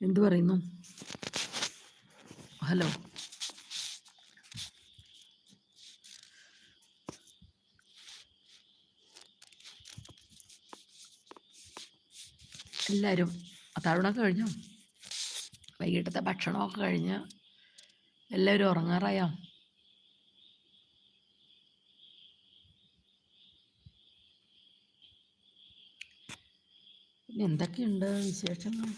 എന്ത് പറയുന്നു? ഹലോ. എല്ലാവരും അത്താഴണമൊക്കെ കഴിഞ്ഞു? വൈകിട്ടത്തെ ഭക്ഷണമൊക്കെ കഴിഞ്ഞ് എല്ലാവരും ഉറങ്ങാറായോ? എന്തൊക്കെയുണ്ട് വിശേഷങ്ങൾ?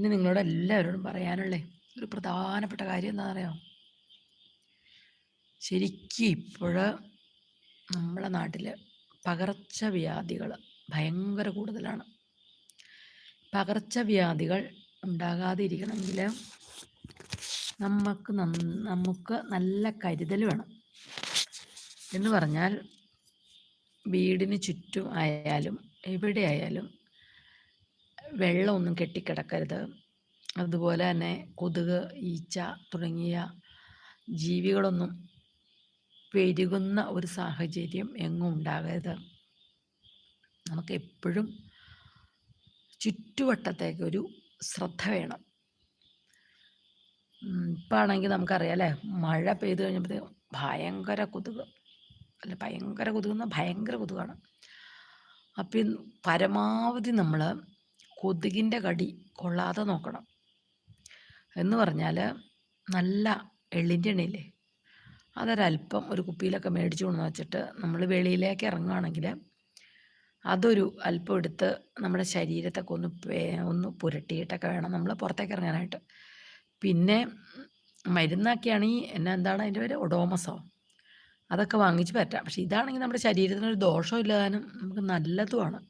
പിന്നെ നിങ്ങളോട് എല്ലാവരോടും പറയാനുള്ളേ ഒരു പ്രധാനപ്പെട്ട കാര്യം എന്താ പറയുക ശരിക്കും ഇപ്പോൾ നമ്മളെ നാട്ടിൽ പകർച്ചവ്യാധികൾ ഭയങ്കര കൂടുതലാണ്. പകർച്ചവ്യാധികൾ ഉണ്ടാകാതിരിക്കണമെങ്കിൽ നമുക്ക് നമുക്ക് നല്ല കരുതൽ വേണം. എന്ന് പറഞ്ഞാൽ വീടിന് ചുറ്റും ആയാലും എവിടെ ആയാലും വെള്ളമൊന്നും കെട്ടിക്കിടക്കരുത്. അതുപോലെ തന്നെ കൊതുക് ഈച്ച തുടങ്ങിയ ജീവികളൊന്നും പെരുകുന്ന ഒരു സാഹചര്യം എങ്ങും ഉണ്ടാകരുത്. നമുക്ക് എപ്പോഴും ചുറ്റുവട്ടത്തേക്ക് ശ്രദ്ധ വേണം. ഇപ്പം ആണെങ്കിൽ നമുക്കറിയാം അല്ലേ? മഴ പെയ്തു കഴിഞ്ഞപ്പോഴത്തേക്കും ഭയങ്കര കൊതുക്. അല്ല ഭയങ്കര കൊതുകുന്ന ഭയങ്കര കൊതുകാണ്. അപ്പം പരമാവധി നമ്മൾ കൊതുകിന്റെ കടി കൊള്ളാതെ നോക്കണം. എന്ന് പറഞ്ഞാൽ നല്ല എള്ളിന്റെ എണ്ണയില്ലേ? അതൊരല്പം ഒരു കുപ്പിയിലൊക്കെ മേടിച്ചു കൊണ്ടു വെച്ചിട്ട് നമ്മൾ വെളിയിലേക്ക് ഇറങ്ങുകയാണെങ്കിൽ അതൊരു അല്പം എടുത്ത് നമ്മുടെ ശരീരത്തൊക്കെ ഒന്ന് ഒന്ന് പുരട്ടിയിട്ടൊക്കെ വേണം നമ്മൾ പുറത്തേക്ക് ഇറങ്ങാനായിട്ട്. പിന്നെ മരുന്നൊക്കെയാണെങ്കിൽ എന്നാ എന്താണ് അതിന്റെ പേര്? ഒഡോമസോ. അതൊക്കെ വാങ്ങിച്ച് പറ്റാം. പക്ഷേ ഇതാണെങ്കിൽ നമ്മുടെ ശരീരത്തിനൊരു ദോഷമില്ലാതാനും നമുക്ക് നല്ലതുമാണ്.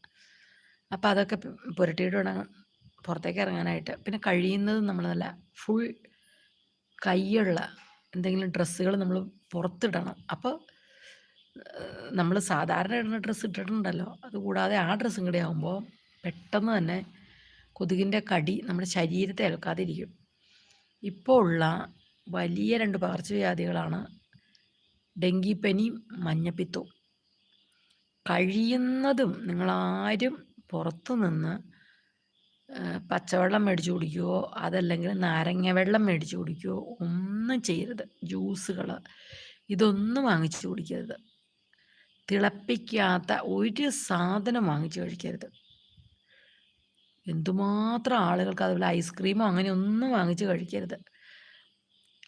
അപ്പോൾ അതൊക്കെ പുരട്ടിയിട്ട് വേണം പുറത്തേക്ക് ഇറങ്ങാനായിട്ട് പിന്നെ കഴിയുന്നത് നമ്മൾ നല്ല ഫുൾ കൈയുള്ള എന്തെങ്കിലും ഡ്രസ്സുകൾ നമ്മൾ പുറത്തിടണം. അപ്പോൾ നമ്മൾ സാധാരണ ഇടുന്ന ഡ്രസ്സ് ഇട്ടിട്ടുണ്ടല്ലോ. അതുകൂടാതെ ആ ഡ്രസ്സും കൂടെ ആകുമ്പോൾ പെട്ടെന്ന് തന്നെ കൊതുകിന്റെ കടി നമ്മുടെ ശരീരത്തെ ഏൽക്കാതിരിക്കും. ഇപ്പോൾ ഉള്ള വലിയ രണ്ട് പകർച്ചവ്യാധികളാണ് ഡെങ്കിപ്പനിയും മഞ്ഞപ്പിത്തവും. കഴിയുന്നതും നിങ്ങളാരും പുറത്തു നിന്ന് പച്ചവെള്ളം മേടിച്ചു കുടിക്കുകയോ അതല്ലെങ്കിൽ നാരങ്ങ വെള്ളം മേടിച്ചു കുടിക്കുകയോ ഒന്നും ചെയ്യരുത്. ജ്യൂസുകൾ ഇതൊന്നും വാങ്ങിച്ചു കുടിക്കരുത്. തിളപ്പിക്കാത്ത ഒരു സാധനം വാങ്ങിച്ചു കഴിക്കരുത്. എന്തുമാത്രം ആളുകൾക്ക് അതുപോലെ ഐസ്ക്രീമോ അങ്ങനെ ഒന്നും വാങ്ങിച്ചു കഴിക്കരുത്.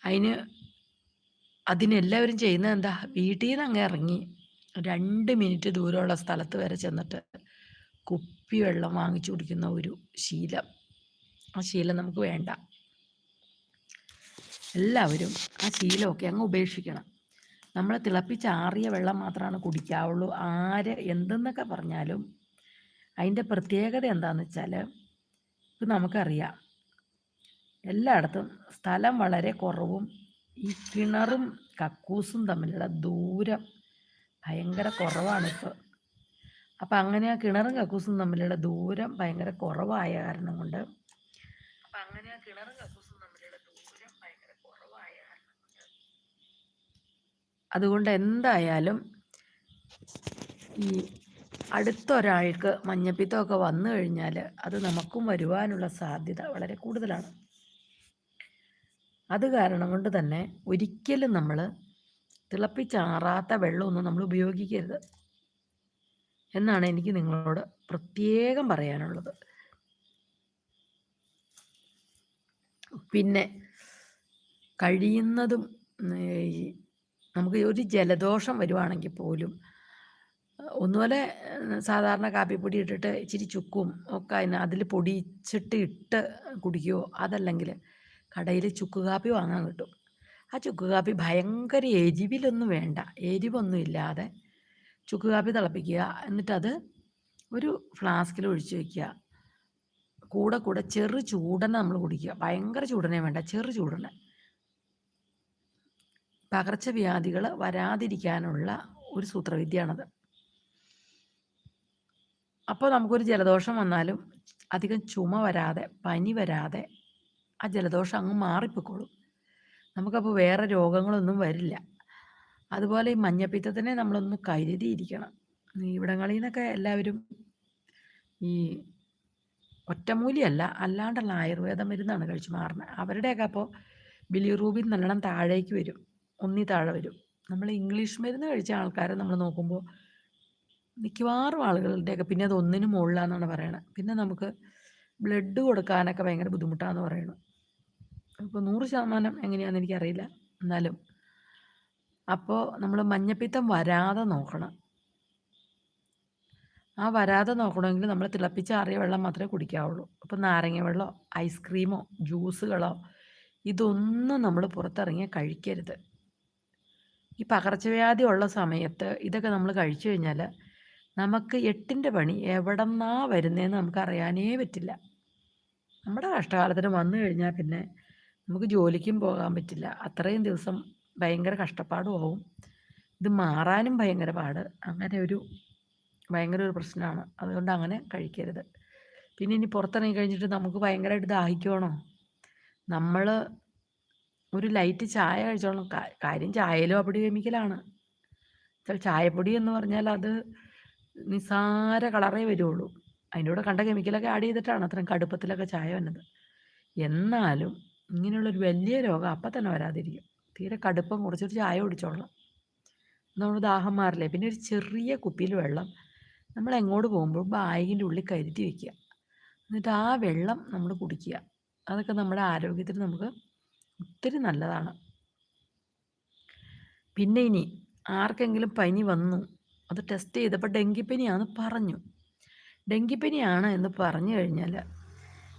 അതിന് അതിനെല്ലാവരും ചെയ്യുന്നത് എന്താ? വീട്ടിൽ നിന്ന് അങ്ങ് ഇറങ്ങി. രണ്ട് മിനിറ്റ് ദൂരമുള്ള സ്ഥലത്ത് വരെ ചെന്നിട്ട് കുപ്പിവെള്ളം വാങ്ങിച്ചു കുടിക്കുന്ന ഒരു ശീലം. ആ ശീലം നമുക്ക് വേണ്ട. എല്ലാവരും ആ ശീലമൊക്കെ അങ്ങ് ഉപേക്ഷിക്കണം. നമ്മൾ തിളപ്പിച്ചാറിയ വെള്ളം മാത്രമാണ് കുടിക്കാവുള്ളൂ. ആര് എന്തെന്നൊക്കെ പറഞ്ഞാലും അതിന്റെ പ്രത്യേകത എന്താണെന്ന് വെച്ചാൽ ഇപ്പം നമുക്കറിയാം. എല്ലായിടത്തും സ്ഥലം വളരെ കുറവും ഈ കിണറും കക്കൂസും തമ്മിലുള്ള ദൂരം ഭയങ്കര കുറവാണിപ്പോൾ അപ്പം അങ്ങനെ ആ കിണറും കക്കൂസും തമ്മിലുള്ള ദൂരം ഭയങ്കര കുറവായ കാരണം കൊണ്ട് അപ്പം അങ്ങനെ ആ കിണറും കക്കൂസും തമ്മിലുള്ള ദൂരം ഭയങ്കര കുറവായ കാരണം കൊണ്ട് അതുകൊണ്ട് എന്തായാലും ഈ അടുത്തൊരാൾക്ക് മഞ്ഞപ്പിത്തമൊക്കെ വന്നു കഴിഞ്ഞാൽ അത് നമുക്കും വരുവാനുള്ള സാധ്യത വളരെ കൂടുതലാണ്. അത് കാരണം കൊണ്ട് തന്നെ ഒരിക്കലും നമ്മൾ തിളപ്പിച്ചാറാത്ത വെള്ളമൊന്നും നമ്മൾ ഉപയോഗിക്കരുത്. എന്നാണ് എനിക്ക് നിങ്ങളോട് പ്രത്യേകം പറയാനുള്ളത്. പിന്നെ കഴിയുന്നതും നമുക്ക് ഒരു ജലദോഷം വരുവാണെങ്കിൽ പോലും ഒന്നുപോലെ സാധാരണ കാപ്പിപ്പൊടി ഇട്ടിട്ട് ഇച്ചിരി ചുക്കും ഒക്കെ അതിന് അതിൽ പൊടിച്ചിട്ട് ഇട്ട് കുടിക്കുകയോ അതല്ലെങ്കിൽ കടയിൽ ചുക്ക് കാപ്പി വാങ്ങാൻ കിട്ടും. ആ ചുക്ക് കാപ്പി ഭയങ്കര എരിവിലൊന്നും വേണ്ട. എരിവൊന്നും ഇല്ലാതെ ചുക്ക് കാപ്പി തിളപ്പിക്കുക? എന്നിട്ടത് ഒരു ഫ്ലാസ്കിൽ ഒഴിച്ച് വയ്ക്കുക കൂടെ കൂടെ ചെറു ചൂടനെ നമ്മൾ കുടിക്കുക. ഭയങ്കര ചൂടനെ വേണ്ട? ചെറു ചൂടനെ പകർച്ചവ്യാധികൾ വരാതിരിക്കാനുള്ള ഒരു സൂത്രവിദ്യയാണത്. അപ്പോൾ നമുക്കൊരു ജലദോഷം വന്നാലും അധികം ചുമ വരാതെ പനി വരാതെ ആ ജലദോഷം അങ്ങ് മാറിപ്പോയിക്കോളും. നമുക്കപ്പോൾ വേറെ രോഗങ്ങളൊന്നും വരില്ല. അതുപോലെ ഈ മഞ്ഞപ്പിത്തത്തിനെ നമ്മളൊന്ന് കരുതിയിരിക്കണം. ഇവിടങ്ങളിൽ നിന്നൊക്കെ എല്ലാവരും ഈ ഒറ്റമൂലിയല്ല അല്ലാണ്ടുള്ള ആയുർവേദ മരുന്നാണ് കഴിച്ചു മാറുന്നത്. അവരുടെയൊക്കെ അപ്പോൾ ബിലിറൂബിൻ നല്ലോണം താഴേക്ക് വരും ഒന്നി താഴെ വരും. നമ്മൾ ഇംഗ്ലീഷ് മരുന്ന് കഴിച്ച ആൾക്കാരെ നമ്മൾ നോക്കുമ്പോൾ മിക്കവാറും ആളുകളുടെയൊക്കെ പിന്നെ അത് ഒന്നിനും മുകളിലാണെന്നാണ് പറയണത്. പിന്നെ നമുക്ക് ബ്ലഡ് കൊടുക്കാനൊക്കെ ഭയങ്കര ബുദ്ധിമുട്ടാന്ന് പറയണു അപ്പോൾ നൂറ് ശതമാനം എങ്ങനെയാണെന്ന് എനിക്കറിയില്ല. എന്നാലും അപ്പോൾ നമ്മൾ മഞ്ഞപ്പിത്തം വരാതെ നോക്കണം. ആ വരാതെ നോക്കണമെങ്കിൽ നമ്മൾ തിളപ്പിച്ച തിളപ്പിച്ചാറിയ വെള്ളം മാത്രമേ കുടിക്കാവുള്ളൂ. അപ്പോൾ നാരങ്ങ വെള്ളമോ ഐസ്ക്രീമോ ജ്യൂസുകളോ ഇതൊന്നും നമ്മൾ പുറത്തിറങ്ങി കഴിക്കരുത്. ഈ പകർച്ചവ്യാധി ഉള്ള സമയത്ത് ഇതൊക്കെ നമ്മൾ കഴിച്ചു കഴിഞ്ഞാൽ നമുക്ക് എട്ടിന്റെ പണി എവിടെന്നാ വരുന്നതെന്ന് നമുക്ക് അറിയാനേ പറ്റില്ല. നമ്മുടെ കഷ്ടകാലത്തിന് വന്നു കഴിഞ്ഞാൽ പിന്നെ നമുക്ക് ജോലിക്കും പോകാൻ പറ്റില്ല. അത്രയും ദിവസം ഭയങ്കര കഷ്ടപ്പാടും ആവും. ഇത് മാറാനും ഭയങ്കര പാട്. അങ്ങനെ ഒരു ഭയങ്കര ഒരു പ്രശ്നമാണ്. അതുകൊണ്ട് അങ്ങനെ കഴിക്കരുത്. പിന്നെ ഇനി പുറത്തിറങ്ങി കഴിഞ്ഞിട്ട് നമുക്ക് ഭയങ്കരമായിട്ട് ദാഹിക്കുവാണോ? നമ്മൾ ഒരു ലൈറ്റ് ചായ കഴിച്ചോളണം. കാര്യം ചായയിലും അപ്പടി കെമിക്കലാണ് ചായപ്പൊടി എന്ന് പറഞ്ഞാൽ അത് നിസാര കളറേ വരുള്ളൂ അതിന്റെ കൂടെ കണ്ട കെമിക്കലൊക്കെ ആഡ് ചെയ്തിട്ടാണ് അത്രയും കടുപ്പത്തിലൊക്കെ ചായ വന്നത്. എന്നാലും ഇങ്ങനെയുള്ളൊരു വലിയ രോഗം അപ്പം തന്നെ വരാതിരിക്കും. തീരെ കടുപ്പം കുറച്ചൊരു ചായ കുടിച്ചോളാം നമ്മൾ ദാഹം മാറില്ലേ? പിന്നെ ഒരു ചെറിയ കുപ്പിയിൽ വെള്ളം. നമ്മൾ എങ്ങോട്ട് പോകുമ്പോൾ ബാഗിന്റെ ഉള്ളിൽ കരുതി വയ്ക്കുക എന്നിട്ട് ആ വെള്ളം നമ്മൾ കുടിക്കുക. അതൊക്കെ നമ്മുടെ ആരോഗ്യത്തിന് നമുക്ക് ഒത്തിരി നല്ലതാണ്. പിന്നെ ഇനി ആർക്കെങ്കിലും പനി വന്നു അത് ടെസ്റ്റ് ചെയ്തപ്പോൾ ഡെങ്കിപ്പനിയാണെന്ന് പറഞ്ഞു. ഡെങ്കിപ്പനിയാണ് എന്ന് പറഞ്ഞു കഴിഞ്ഞാൽ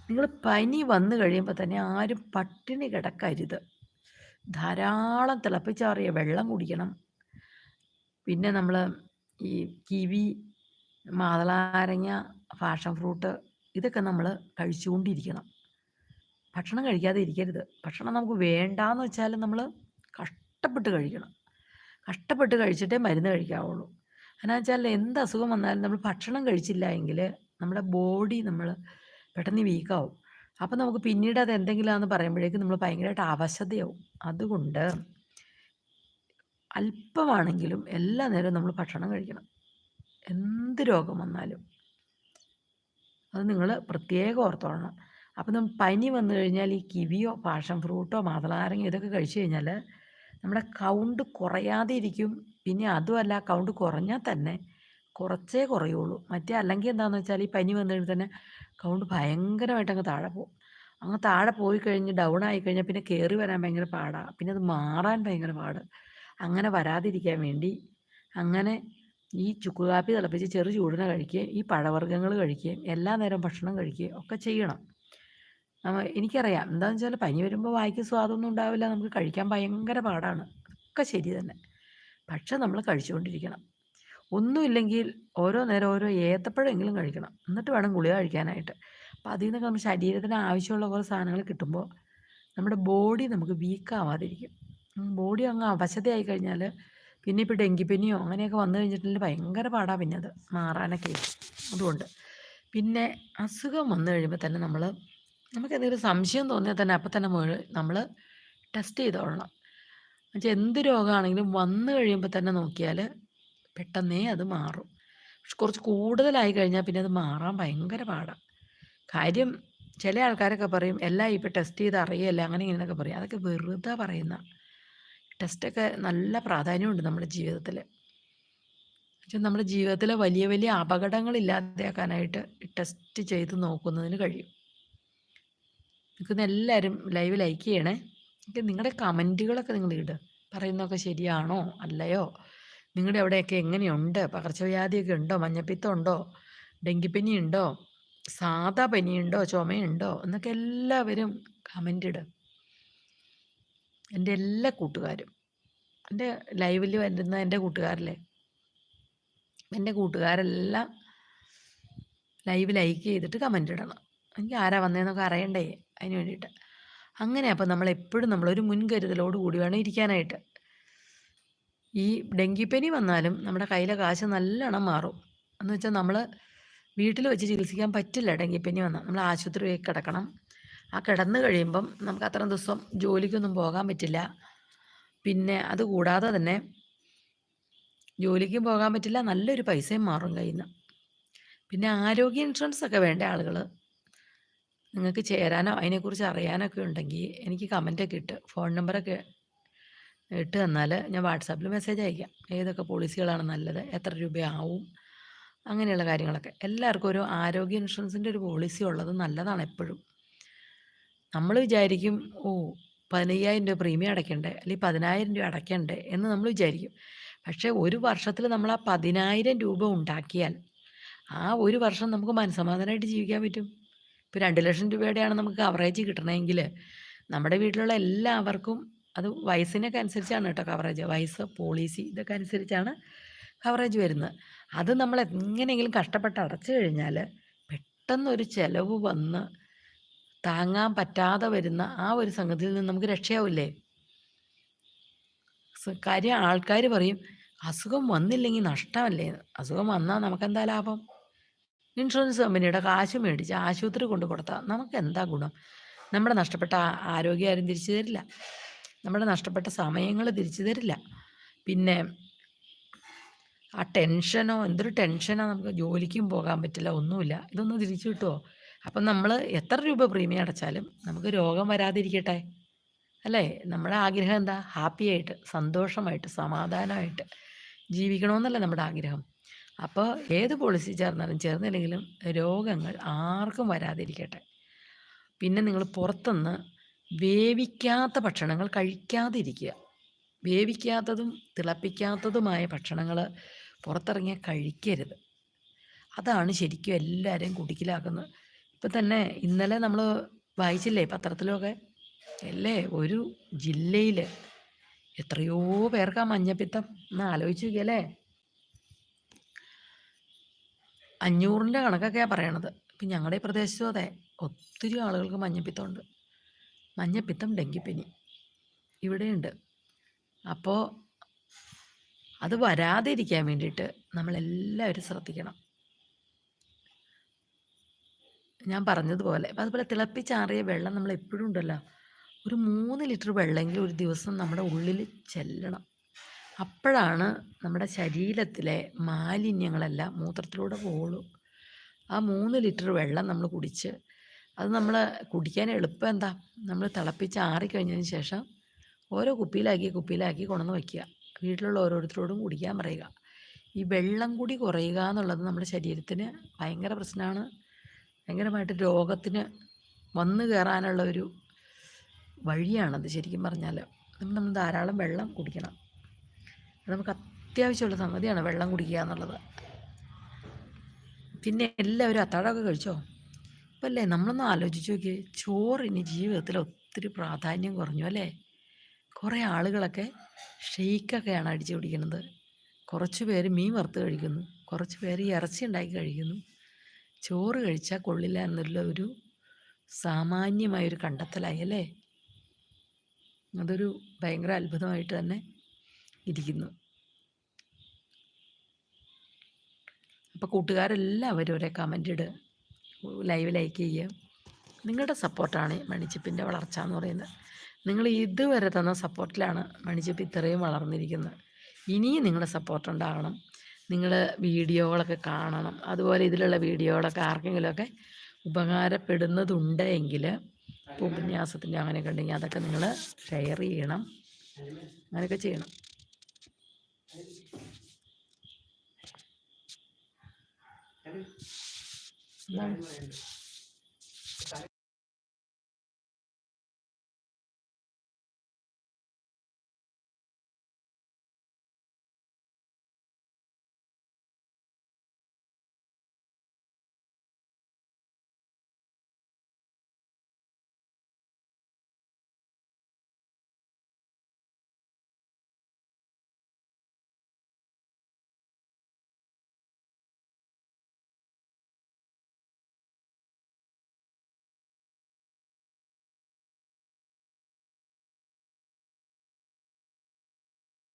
നിങ്ങൾ പനി വന്നു കഴിയുമ്പോൾ തന്നെ ആരും പട്ടിണി കിടക്കരുത്. ധാരാളം തിളപ്പിച്ചാറിയ വെള്ളം കുടിക്കണം. പിന്നെ നമ്മൾ ഈ കിവി മാതളാരങ്ങ ഫാഷൻ ഫ്രൂട്ട് ഇതൊക്കെ നമ്മൾ കഴിച്ചുകൊണ്ടിരിക്കണം. ഭക്ഷണം കഴിക്കാതെ ഇരിക്കരുത്. ഭക്ഷണം നമുക്ക് വേണ്ടാന്ന് വെച്ചാൽ നമ്മൾ കഷ്ടപ്പെട്ട് കഴിക്കണം. കഷ്ടപ്പെട്ട് കഴിച്ചിട്ടേ മരുന്ന് കഴിക്കാവുള്ളൂ. എന്നാ വെച്ചാൽ എന്ത് അസുഖം വന്നാലും നമ്മൾ ഭക്ഷണം കഴിച്ചില്ല എങ്കിൽ നമ്മുടെ ബോഡി നമ്മൾ പെട്ടെന്ന് വീക്കാവും. അപ്പം നമുക്ക് പിന്നീട് അത് എന്തെങ്കിലുമാണെന്ന് പറയുമ്പോഴേക്കും നമ്മൾ ഭയങ്കരമായിട്ട് അവശതയാവും. അതുകൊണ്ട് അല്പമാണെങ്കിലും എല്ലാ നേരവും നമ്മൾ ഭക്ഷണം കഴിക്കണം. എന്ത് രോഗം വന്നാലും. അത് നിങ്ങൾ പ്രത്യേകം ഓർത്തോളണം. അപ്പം നമ്മൾ പനി വന്നു കഴിഞ്ഞാൽ ഈ കിവിയോ പാഷൻ ഫ്രൂട്ടോ മാതളാരങ്ങയോ ഇതൊക്കെ കഴിച്ചു കഴിഞ്ഞാൽ നമ്മുടെ കൗണ്ട് കുറയാതെ ഇരിക്കും പിന്നെ അതുമല്ല കൗണ്ട് കുറഞ്ഞാൽ തന്നെ കുറച്ചേ കുറയുള്ളൂ. മറ്റേ അല്ലെങ്കിൽ എന്താണെന്ന് വെച്ചാൽ ഈ പനി വന്നു കഴിഞ്ഞാൽ തന്നെ കൗണ്ട് ഭയങ്കരമായിട്ട് അങ്ങ് താഴെ പോകും. അങ്ങ് താഴെ പോയി കഴിഞ്ഞ് ഡൗൺ ആയി കഴിഞ്ഞാൽ പിന്നെ കയറി വരാൻ ഭയങ്കര പാടാണ് പിന്നെ അത് മാറാൻ ഭയങ്കര പാട്. അങ്ങനെ വരാതിരിക്കാൻ വേണ്ടി അങ്ങനെ ഈ ചുക്ക് കാപ്പി തിളപ്പിച്ച് ചെറു ചൂടിനെ കഴിക്കുകയും ഈ പഴവർഗങ്ങൾ കഴിക്കുകയും എല്ലാ നേരം ഭക്ഷണം കഴിക്കുകയും ഒക്കെ ചെയ്യണം. എനിക്കറിയാം. എന്താണെന്ന് വെച്ചാൽ പനി വരുമ്പോൾ വായിക്ക് സ്വാദൊന്നും ഉണ്ടാവില്ല. നമുക്ക് കഴിക്കാൻ ഭയങ്കര പാടാണ്. ഒക്കെ ശരി തന്നെ. പക്ഷെ നമ്മൾ കഴിച്ചുകൊണ്ടിരിക്കണം. ഒന്നുമില്ലെങ്കിൽ ഓരോ നേരം ഓരോ ഏത്തപ്പഴമെങ്കിലും കഴിക്കണം. എന്നിട്ട് വേണം ഗുളിക കഴിക്കാനായിട്ട്. അപ്പം അതിൽ നിന്നൊക്കെ നമ്മുടെ ശരീരത്തിന് ആവശ്യമുള്ള കുറേ സാധനങ്ങൾ കിട്ടുമ്പോൾ നമ്മുടെ ബോഡി നമുക്ക് വീക്കാവാതിരിക്കും ബോഡി അങ്ങ് അവശതയായി കഴിഞ്ഞാൽ പിന്നെ ഇപ്പോൾ ഡെങ്കിപ്പനിയോ അങ്ങനെയൊക്കെ വന്നു കഴിഞ്ഞിട്ടുണ്ടെങ്കിൽ ഭയങ്കര പാടാണ് പിന്നെ അത് മാറാനൊക്കെ. അതുകൊണ്ട് പിന്നെ അസുഖം വന്നു കഴിയുമ്പോൾ തന്നെ നമ്മൾ നമുക്ക് എന്തെങ്കിലും സംശയം തോന്നിയാൽ തന്നെ അപ്പം തന്നെ നമ്മൾ ടെസ്റ്റ് ചെയ്തോളണം. എന്നുവെച്ചാൽ എന്ത് രോഗമാണെങ്കിലും വന്നു കഴിയുമ്പോൾ തന്നെ നോക്കിയാൽ പെട്ടെന്നേ അത് മാറും. പക്ഷെ കുറച്ച് കൂടുതലായി കഴിഞ്ഞാൽ പിന്നെ അത് മാറാൻ ഭയങ്കര പാടാണ് കാര്യം ചില ആൾക്കാരൊക്കെ പറയും എല്ലാം ഇപ്പോൾ ടെസ്റ്റ് ചെയ്ത് അറിയല്ല? അങ്ങനെ ഇങ്ങനെയൊക്കെ പറയും. അതൊക്കെ വെറുതെ പറയുന്ന. ടെസ്റ്റൊക്കെ നല്ല പ്രാധാന്യമുണ്ട് നമ്മുടെ ജീവിതത്തിൽ പക്ഷെ നമ്മുടെ ജീവിതത്തിലെ വലിയ വലിയ അപകടങ്ങൾ ഇല്ലാതെയാക്കാനായിട്ട് ടെസ്റ്റ് ചെയ്ത് നോക്കുന്നതിന് കഴിയും. നിൽക്കുന്ന എല്ലാവരും ലൈവ് ലൈക്ക് ചെയ്യണേ. നിങ്ങളുടെ കമന്റുകളൊക്കെ നിങ്ങൾ ഇടുക പറയുന്നതൊക്കെ ശരിയാണോ? അല്ലയോ? നിങ്ങളുടെ അവിടെയൊക്കെ എങ്ങനെയുണ്ട്? പകർച്ചവ്യാധിയൊക്കെ ഉണ്ടോ? മഞ്ഞപ്പിത്തം ഉണ്ടോ ഡെങ്കിപ്പനി ഉണ്ടോ സാധാ പനിയുണ്ടോ? ചുമയുണ്ടോ? എന്നൊക്കെ എല്ലാവരും കമന്റ് ഇടും എന്റെ എല്ലാ കൂട്ടുകാരും. എന്റെ ലൈവിൽ വരുന്ന എന്റെ കൂട്ടുകാരല്ലേ എന്റെ കൂട്ടുകാരെല്ലാം ലൈവ് ലൈക്ക് ചെയ്തിട്ട് കമന്റ് ഇടണം എനിക്ക് ആരാ വന്നതെന്നൊക്കെ അറിയണ്ടേ? അതിന് വേണ്ടിയിട്ട്. അങ്ങനെ അപ്പോൾ നമ്മൾ എപ്പോഴും നമ്മളൊരു മുൻകരുതലോട് കൂടി വേണം ഇരിക്കാനായിട്ട്. ഈ ഡെങ്കിപ്പനി വന്നാലും നമ്മുടെ കയ്യിലെ കാശ് നല്ലോണം മാറും. എന്ന് വെച്ചാൽ നമ്മൾ വീട്ടിൽ വെച്ച് ചികിത്സിക്കാൻ പറ്റില്ല ഡെങ്കിപ്പനി വന്നാൽ നമ്മൾ ആശുപത്രിയിൽ കിടക്കണം. ആ കിടന്നു കഴിയുമ്പം നമുക്ക് അത്രയും ദിവസം ജോലിക്കൊന്നും പോകാൻ പറ്റില്ല. പിന്നെ അത് കൂടാതെ തന്നെ ജോലിക്കും പോകാൻ പറ്റില്ല നല്ലൊരു പൈസയും മാറും കയ്യിൽ നിന്ന് പിന്നെ ആരോഗ്യ ഇൻഷുറൻസ് ഒക്കെ വേണ്ട ആളുകൾ നിങ്ങൾക്ക് ചേരാനോ അതിനെക്കുറിച്ച് അറിയാനൊക്കെ ഉണ്ടെങ്കിൽ എനിക്ക് കമന്റൊക്കെ ഇട്ട് ഫോൺ നമ്പറൊക്കെ ഇട്ട് തന്നാൽ ഞാൻ വാട്സാപ്പിൽ മെസ്സേജ് അയക്കാം. ഏതൊക്കെ പോളിസികളാണ് നല്ലത്? എത്ര രൂപയാവും? അങ്ങനെയുള്ള കാര്യങ്ങളൊക്കെ. എല്ലാവർക്കും ഒരു ആരോഗ്യ ഇൻഷുറൻസിന്റെ ഒരു പോളിസി ഉള്ളത് നല്ലതാണ് എപ്പോഴും. നമ്മൾ വിചാരിക്കും ഓ പതിനയ്യായിരം രൂപ പ്രീമിയം അടയ്ക്കണ്ടേ? അല്ലെങ്കിൽ പതിനായിരം രൂപ അടയ്ക്കണ്ടേ? എന്ന് നമ്മൾ വിചാരിക്കും. പക്ഷേ ഒരു വർഷത്തിൽ നമ്മൾ ആ പതിനായിരം രൂപ ഉണ്ടാക്കിയാൽ ആ ഒരു വർഷം നമുക്ക് മനസ്സമാധാനമായിട്ട് ജീവിക്കാൻ പറ്റും. ഇപ്പോൾ രണ്ട് ലക്ഷം രൂപയുടെയാണ് നമുക്ക് കവറേജ് കിട്ടണമെങ്കിൽ നമ്മുടെ വീട്ടിലുള്ള എല്ലാവർക്കും അത് വയസ്സിനൊക്കെ അനുസരിച്ചാണ് കേട്ടോ കവറേജ് വയസ്സ് പോളിസി ഇതൊക്കെ അനുസരിച്ചാണ് കവറേജ് വരുന്നത്. അത് നമ്മൾ എങ്ങനെയെങ്കിലും കഷ്ടപ്പെട്ട് അടച്ചു കഴിഞ്ഞാൽ പെട്ടെന്നൊരു ചിലവ് വന്ന് താങ്ങാൻ പറ്റാതെ വരുന്ന ആ ഒരു സംഗതിയിൽ നിന്ന് നമുക്ക് രക്ഷയാവില്ലേ? കാര്യം ആൾക്കാർ പറയും അസുഖം വന്നില്ലെങ്കിൽ നഷ്ടമല്ലേ? അസുഖം വന്നാൽ നമുക്കെന്താ ലാഭം? ഇൻഷുറൻസ് കമ്പനിയുടെ കാശ് മേടിച്ച് ആശുപത്രി കൊണ്ടു കൊടുത്താൽ നമുക്ക് എന്താ ഗുണം? നമ്മുടെ നഷ്ടപ്പെട്ട ആരോഗ്യം ആരും തിരിച്ചു തരില്ല. നമ്മുടെ നഷ്ടപ്പെട്ട സമയങ്ങൾ തിരിച്ചു തരില്ല. പിന്നെ ആ ടെൻഷനോ എന്തൊരു ടെൻഷനോ നമുക്ക് ജോലിക്കും പോകാൻ പറ്റില്ല ഒന്നുമില്ല. ഇതൊന്നും തിരിച്ചു കിട്ടുമോ അപ്പം നമ്മൾ എത്ര രൂപ പ്രീമിയം അടച്ചാലും നമുക്ക് രോഗം വരാതിരിക്കട്ടെ. അല്ലേ? നമ്മുടെ ആഗ്രഹം എന്താ? ഹാപ്പി ആയിട്ട് സന്തോഷമായിട്ട് സമാധാനമായിട്ട് ജീവിക്കണമെന്നല്ല നമ്മുടെ ആഗ്രഹം. അപ്പോൾ ഏത് പോളിസി ചേർന്നാലും ചേർന്നില്ലെങ്കിലും രോഗങ്ങൾ ആർക്കും വരാതിരിക്കട്ടെ. പിന്നെ നിങ്ങൾ പുറത്തുനിന്ന് വേവിക്കാത്ത ഭക്ഷണങ്ങൾ കഴിക്കാതിരിക്കുക. വേവിക്കാത്തതും തിളപ്പിക്കാത്തതുമായ ഭക്ഷണങ്ങൾ പുറത്തിറങ്ങിയാൽ കഴിക്കരുത്. അതാണ് ശരിക്കും എല്ലാവരെയും കുടുക്കിലാക്കുന്നത്. ഇപ്പം തന്നെ ഇന്നലെ നമ്മൾ വായിച്ചില്ലേ പത്രത്തിലൊക്കെ? അല്ലേ? ഒരു ജില്ലയിൽ എത്രയോ പേർക്ക് ആ മഞ്ഞപ്പിത്തം എന്ന് ആലോചിച്ച് നോക്കിയല്ലേ അഞ്ഞൂറിന്റെ കണക്കൊക്കെയാണ് പറയണത്. ഇപ്പം ഞങ്ങളുടെ ഈ പ്രദേശത്തും അതെ ഒത്തിരി ആളുകൾക്ക് മഞ്ഞപ്പിത്തമുണ്ട്. മഞ്ഞപ്പിത്തം ഡെങ്കിപ്പനി. ഇവിടെയുണ്ട്. അപ്പോൾ അത് വരാതിരിക്കാൻ വേണ്ടിയിട്ട് നമ്മളെല്ലാവരും ശ്രദ്ധിക്കണം. ഞാൻ പറഞ്ഞതുപോലെ അതുപോലെ തിളപ്പിച്ചാറിയ വെള്ളം നമ്മൾ എപ്പോഴും ഉണ്ടല്ലോ ഒരു മൂന്ന് ലിറ്റർ വെള്ളമെങ്കിലും ഒരു ദിവസം നമ്മുടെ ഉള്ളിൽ ചെല്ലണം. അപ്പോഴാണ് നമ്മുടെ ശരീരത്തിലെ മാലിന്യങ്ങളെല്ലാം മൂത്രത്തിലൂടെ പോകുള്ളൂ ആ മൂന്ന് ലിറ്റർ വെള്ളം നമ്മൾ കുടിച്ച് അത് നമ്മൾ കുടിക്കാൻ എളുപ്പം എന്താ? നമ്മൾ തിളപ്പിച്ച് ആറിക്കഴിഞ്ഞതിന് ശേഷം ഓരോ കുപ്പിയിലാക്കി കുപ്പിയിലാക്കി കൊണ്ടുവന്ന് വയ്ക്കുക. വീട്ടിലുള്ള ഓരോരുത്തരോടും കുടിക്കാൻ പറയുക. ഈ വെള്ളം കൂടി കുറയുക എന്നുള്ളത് നമ്മുടെ ശരീരത്തിന് ഭയങ്കര പ്രശ്നമാണ്. ഭയങ്കരമായിട്ട് രോഗത്തിന് വന്നു കയറാനുള്ള ഒരു വഴിയാണത് ശരിക്കും പറഞ്ഞാൽ നമ്മൾ ധാരാളം വെള്ളം കുടിക്കണം. നമുക്ക് അത്യാവശ്യമുള്ള സംഗതിയാണ് വെള്ളം കുടിക്കുക എന്നുള്ളത്. പിന്നെ എല്ലാവരും അത്താഴമൊക്കെ കഴിച്ചോ? അല്ലേ നമ്മളൊന്ന് ആലോചിച്ച് നോക്കിയേ. ചോറിന് ജീവിതത്തിൽ ഒത്തിരി പ്രാധാന്യം കുറഞ്ഞു അല്ലേ? കുറേ ആളുകളൊക്കെ ഷെയ്ക്കൊക്കെയാണ് അടിച്ചു പിടിക്കുന്നത്. കുറച്ച് പേര് മീൻ വറുത്ത് കഴിക്കുന്നു. കുറച്ച് പേര് ഇറച്ചി ഉണ്ടാക്കി കഴിക്കുന്നു. ചോറ് കഴിച്ചാൽ കൊള്ളില്ല എന്നുള്ള ഒരു സാമാന്യമായൊരു കണ്ടെത്തലായി അല്ലേ? അതൊരു ഭയങ്കര അത്ഭുതമായിട്ട് തന്നെ ഇരിക്കുന്നു. അപ്പോൾ കൂട്ടുകാരെല്ലാവരും ഒരേ കമന്റ് ഇടുക ലൈവ് ലൈക്ക് ചെയ്യുക. നിങ്ങളുടെ സപ്പോർട്ടാണ് മണിച്ചിപ്പിന്റെ വളർച്ച എന്ന് പറയുന്നത്. നിങ്ങൾ ഇതുവരെ തന്ന സപ്പോർട്ടിലാണ് മണിച്ചിപ്പ് ഇത്രയും വളർന്നിരിക്കുന്നത്. ഇനിയും നിങ്ങളുടെ സപ്പോർട്ട് ഉണ്ടാകണം. നിങ്ങൾ വീഡിയോകളൊക്കെ കാണണം. അതുപോലെ ഇതിലുള്ള വീഡിയോകളൊക്കെ ആർക്കെങ്കിലുമൊക്കെ ഉപകാരപ്പെടുന്നതുണ്ട് എങ്കിൽ ഉപന്യാസത്തിന്റെ അങ്ങനെയൊക്കെ ഉണ്ടെങ്കിൽ അതൊക്കെ നിങ്ങൾ ഷെയർ ചെയ്യണം. അങ്ങനെയൊക്കെ ചെയ്യണം. എന്താണ്